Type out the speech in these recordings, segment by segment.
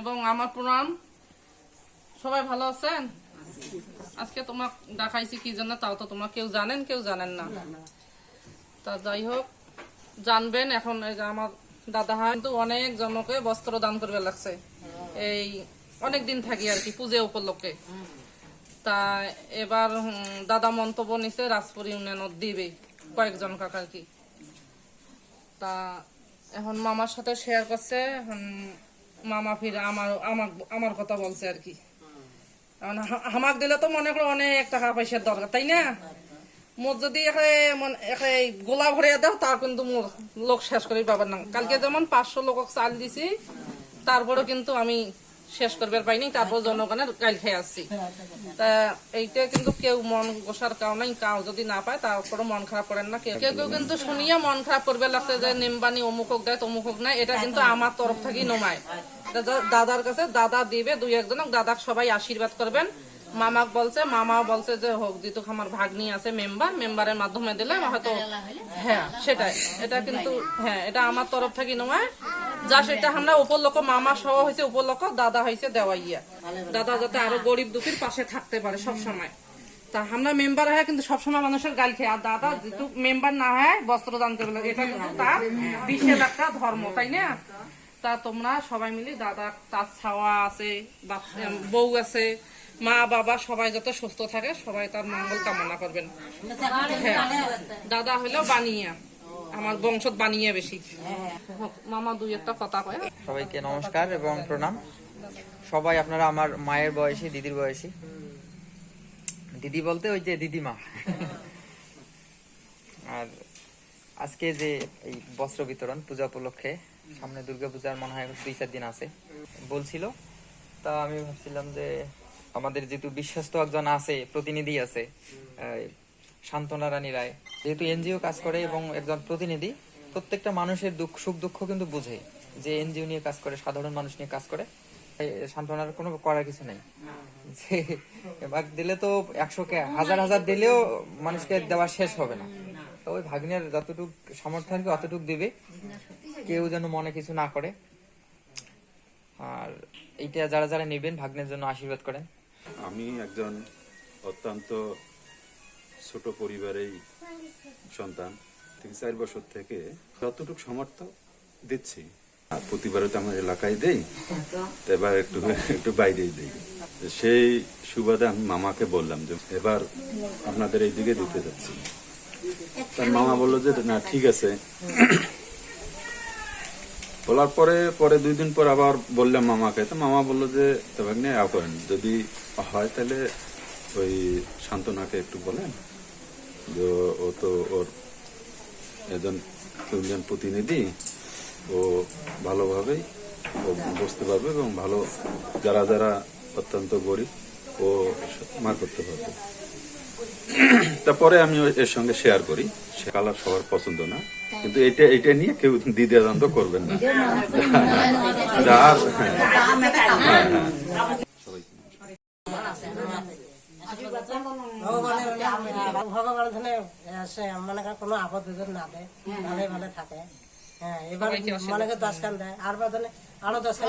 এবং আমার প্রণাম। সবাই ভালো আছেন? আজকে তোমাক দেখাইছি কি জন্য, তাও তো তোমরা কেউ জানেন কেউ জানেন না। তা যাই হোক, জানবেন এখন আমার দাদা হয় কিন্তু অনেক জনকে বস্ত্র দান করবে লাগছে। এই অনেক দিন থাকি আর কি, পুজো উপলক্ষে। তা এবার দাদা মন্তব্য নিছে, রাজপুর ইউনিয়নত দিবে কয়েকজন কাকা আর কি। তা এখন মামার সাথে শেয়ার করছে, এখন মামা ফিরে আমার আমার আমার কথা বলছে আর কি। হামাক দিলে তো মনে করো অনেক টাকা পয়সার দরকার তাই না? মোর যদি গোলা ভরে দাও তার কিন্তু মোর লোক শেষ করে পাবার না। কালকে যেমন পাঁচশো লোক চাল দিছি তারপরে কিন্তু আমি শেষ করবার পাইনি তারপর জনগণের গাইল খেয়ে আসছি। তা এইটা কিন্তু কেউ মন গোসার কাউ নাই কাউ যদি না পায় তারপরে মন খারাপ করেন না কেউ। কেউ কেউ কিন্তু শুনিয়া মন খারাপ করবে লাগছে যে নিম্বানি অমুকক দেয় তমুকক নেয় এটা কিন্তু আমার তরফ থেকেই নমায়। দাদার কাছে দাদা দিবে দুই একজন দাদাক সবাই আশীর্বাদ করবেন। মামাক বলছে মামাও বলছে যে হোক যেহেতু আমার ভাগ্নি আছে মেম্বার মেম্বারের মাধ্যমে দিলে হয়তো হ্যাঁ সেটাই। এটা কিন্তু হ্যাঁ এটা আমার তরফ থেকে নয়। যা সেটা আমরা উপলক্ষ মামা সহ হয়েছে উপলক্ষ দাদা হয়েছে দেওয়াইয়া। দাদা যাতে আরও গরিব দুঃখীর পাশে থাকতে পারে সব সময়। তা আমরা মেম্বার হয় কিন্তু সবসময় মানুষের গাল খেয়ে আর দাদা যেহেতু মেম্বার না হয় বস্ত্র দান করবে। এটা কিন্তু তার বিশেষ একটা ধর্ম তাই না? তা তোমরা সবাই মিলে দাদা, তার ছাওয়া আছে বউ আছে, মা, বাবা সবাই যাতে সুস্থ থাকে সবাই তার মঙ্গল কামনা করবেন। হ্যাঁ দাদা হলেও বানিয়া, আমার বংশত বানিয়ে বেশি। মামা দুই একটা কথা কয়। সবাইকে নমস্কার এবং প্রণাম। সবাই আপনারা আমার মায়ের বয়সী, দিদির বয়সী। দিদি বলতে ওই যে দিদিমা। আর আজকে যে এই বস্ত্র বিতরণ, পূজা উপলক্ষে সামনে দুর্গা পূজার মনে হয় দুই চার দিন আছে। বলছিল, তা আমি ভাবছিলাম যে আমাদের যেহেতু বিশ্বস্ত একজন আছে, প্রতিনিধি আছে সান্ত্বনা রানী রায়, যেহেতু এনজিও কাজ করে এবং একজন প্রতিনিধি, প্রত্যেকটা মানুষের দুঃখ, সুখ, দুঃখ কিন্তু বুঝে যে এনজিও নিয়ে কাজ করে, সাধারণ মানুষ নিয়ে কাজ করে। সান্ত্বনার কোনো করার কিছু নেই। যে এবার দিলে তো একশো কে, হাজার হাজার দিলেও মানুষকে দেওয়া শেষ হবে না। ওই ভাগ্নের যতটুক সামর্থ্য অতটুক দিবে। কেউ যেন মনে কিছু না করে। আর এইটা যারা যারা নেবেন ভাগ্নের জন্য আশীর্বাদ করেন। আমি একজন অত্যন্ত ছোট পরিবারেই সন্তান। তিন চার বছর থেকে যতটুকু সামর্থ্য দিচ্ছি। আর প্রতিবারও তো আমার এলাকায় দেই। তো এবার একটু একটু বাইরেই দেই। সেই সুবাদে আমি মামাকে বললাম যে এবার আপনাদের এই দিকে দিতে যাচ্ছি। তার মামা বলল যে না ঠিক আছে। বলার পরে পরে দুই দিন পর আবার বললাম মামাকে। তো মামা বলল যে তো ভাগ্নে আ যদি হয় তাহলে ওই শান্তনাকে একটু বলেন। যে ও- ও তো ওর একজন ইউনিয়ন প্রতিনিধি। ও ভালোভাবেই ও বুঝতে পারবে এবং ভালো, যারা যারা অত্যন্ত গরিব, ও মার করতে পারবে। তারপরে আমি ওই- এর সঙ্গে শেয়ার করি। সে কালার সবার পছন্দ না। কিন্তু এটা এটা নিয়ে কেউ দ্বিধাদ্বন্দ্ব করবেন না। যার না দেয় ভালো ভালো থাকে হ্যাঁ দেয় আর আরও দশ খান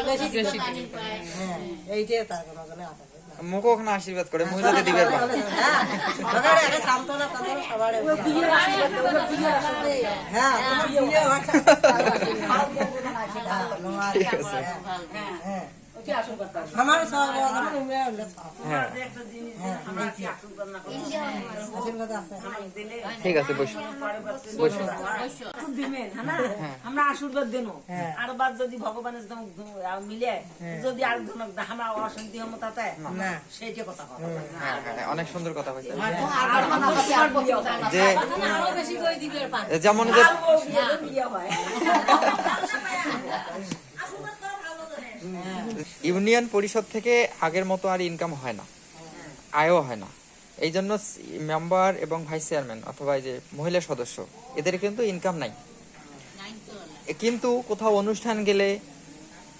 হ্যাঁ। এইটাই তার কোনো আপদ। মুখ ওখানে আশীর্বাদ করে মহিলাকে দিবে হ্যাঁ। হ্যাঁ। হ্যাঁ, হ্যাঁ। আমার ঠিক আছে বসো। বসো। দিবেন হ্যাঁ আমরা আশীর্বাদ দেন আর বার যদি ভগবানের মিলে যদি আর আমরা অশান্তি হম তাতে সেইটা কথা অনেক সুন্দর কথা হয়েছে আর যে যেমন যে হয়। ইউনিয়ন পরিষদ থেকে আগের মতো আর ইনকাম হয় না। আয়ও হয় না। এই জন্য মেম্বার এবং ভাইস চেয়ারম্যান অথবা এই যে মহিলা সদস্য, এদের কিন্তু ইনকাম নাই। কিন্তু কোথাও অনুষ্ঠান গেলে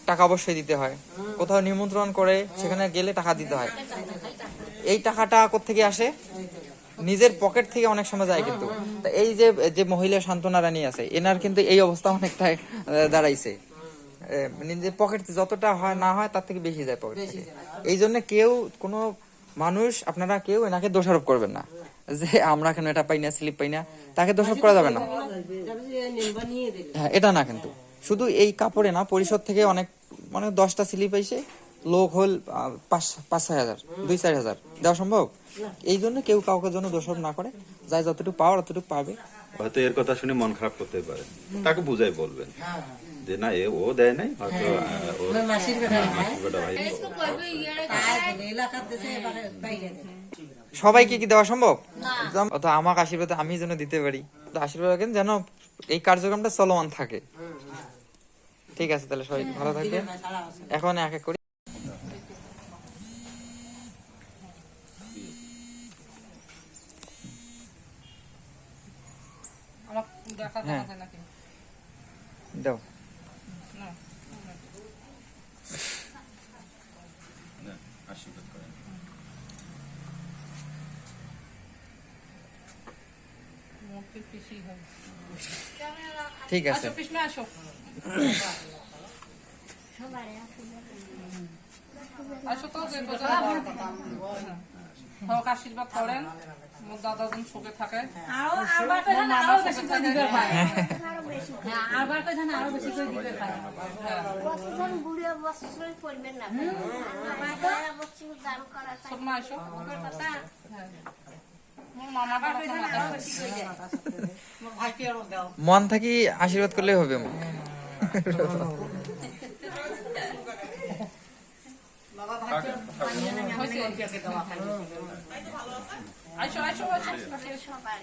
টাকা অবশ্যই দিতে হয়। কোথাও নিমন্ত্রণ করে সেখানে গেলে টাকা দিতে হয়। এই টাকাটা কোত্থেকে আসে? নিজের পকেট থেকে অনেক সময় যায় কিন্তু। এই যে যে মহিলা সান্ত্বনা রানী আছে, এনার কিন্তু এই অবস্থা অনেকটাই দাঁড়াইছে। নিজের পকেট যতটা হয় না হয় তার থেকে বেশি যায় পকেট থেকে। এই জন্য কেউ কোনো মানুষ আপনারা কেউ এনাকে দোষারোপ করবেন না। যে আমরা কেন এটা পাই না স্লিপ পাই না তাকে দোষারোপ করা যাবে না। হ্যাঁ এটা না কিন্তু। শুধু এই কাপড়ে না পরিষদ থেকে অনেক মানে দশটা স্লিপ আইসে লোক হল পাঁচ পাঁচ ছয় হাজার দুই চার হাজার। দেওয়া সম্ভব? এই জন্য কেউ কাউকে জন্য দোষারোপ না করে। যাই যতটুকু পাওয়ার অতটুকু পাবে। হয়তো এর কথা শুনে মন খারাপ করতে পারে। তাকে বুঝাই বলবেন। যে না এ ও দেয় নাই হয়তো বাইরে দেয়। সবাইকে কি দেওয়া সম্ভব? অত আমাকে আশীর্বাদ আমি যেন দিতে পারি। তো আশীর্বাদ রাখেন যেন এই কার্যক্রমটা চলমান থাকে। ঠিক আছে তাহলে সবাই ভালো থাকবেন। এখন এক এক করে আমার দেখা হ্যাঁ। দেখা যায় নাকি দাও না আশীর্বাদ করেন। পিসি হয়। ঠিক আছে। আসো। পিসমে আসো আসো তো হোক আশীর্বাদ করেন। মোর দাদাজন সুখে থাকে। আরও আরবার তো জানা আরও বেশি করে দিবে ভাই। হ্যাঁ। আরবার তো জানা আরও বেশি করে দিবে ভাই। কতজন বুড়ে বছর করবেন না সারা বছর দান করা সব মা আসো হ্যাঁ। কথা মন থাকি আশীর্বাদ করলেই হবে মোক। আইসো আইসো আইসো সবার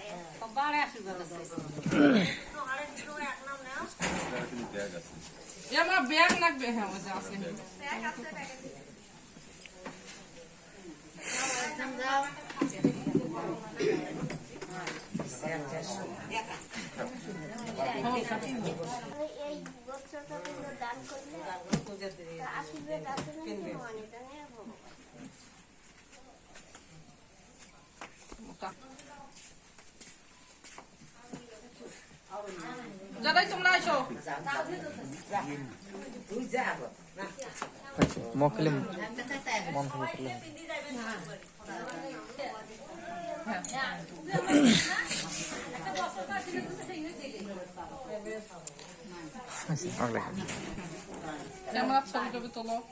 এ আমার ব্যাগ লাগবে। হ্যাঁ ওই যে আছে। দান করলে আশীর্বাদ আছে না অনেকটা নিয়ে যারাই তোমরা আইসো হয়েছে। মুখ খেলে মন থেকে খেলে ভালো লাগে। ক্যামেরা ছবি টবি তোলো যাও, আসো। দি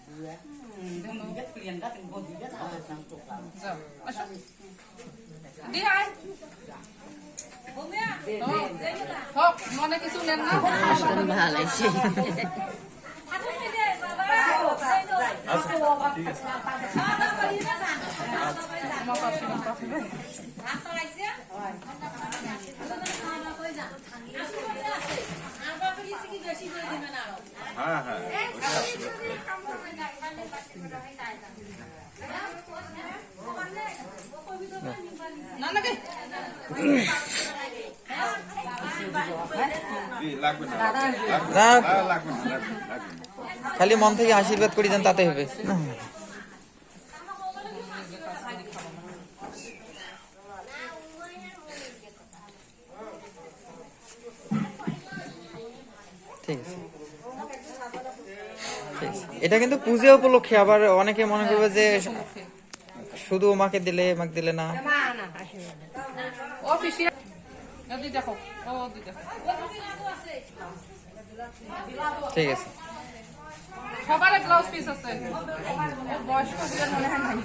আয়। হোক, হোক, মনে কিছু নেন না আমার আশীর্বাদ রাখবে। হ্যাঁ হ্যাঁ না নাকি লাগবে না না লাগবে না লাগবে না লাগবে না খালি মন থেকে আশীর্বাদ করি দেন তাতে হবে। ঠিক আছে। এটা কিন্তু পুজো উপলক্ষে, আবার অনেকে মনে করবে যে শুধু মাকে দিলে মাকে দিলে না ও পিসি ও দেখো ও দি দেখো। ঠিক আছে। সবার ব্লাউজ পিস আছে। ও বয়স্ক বিয়ের মনে হয় নাই।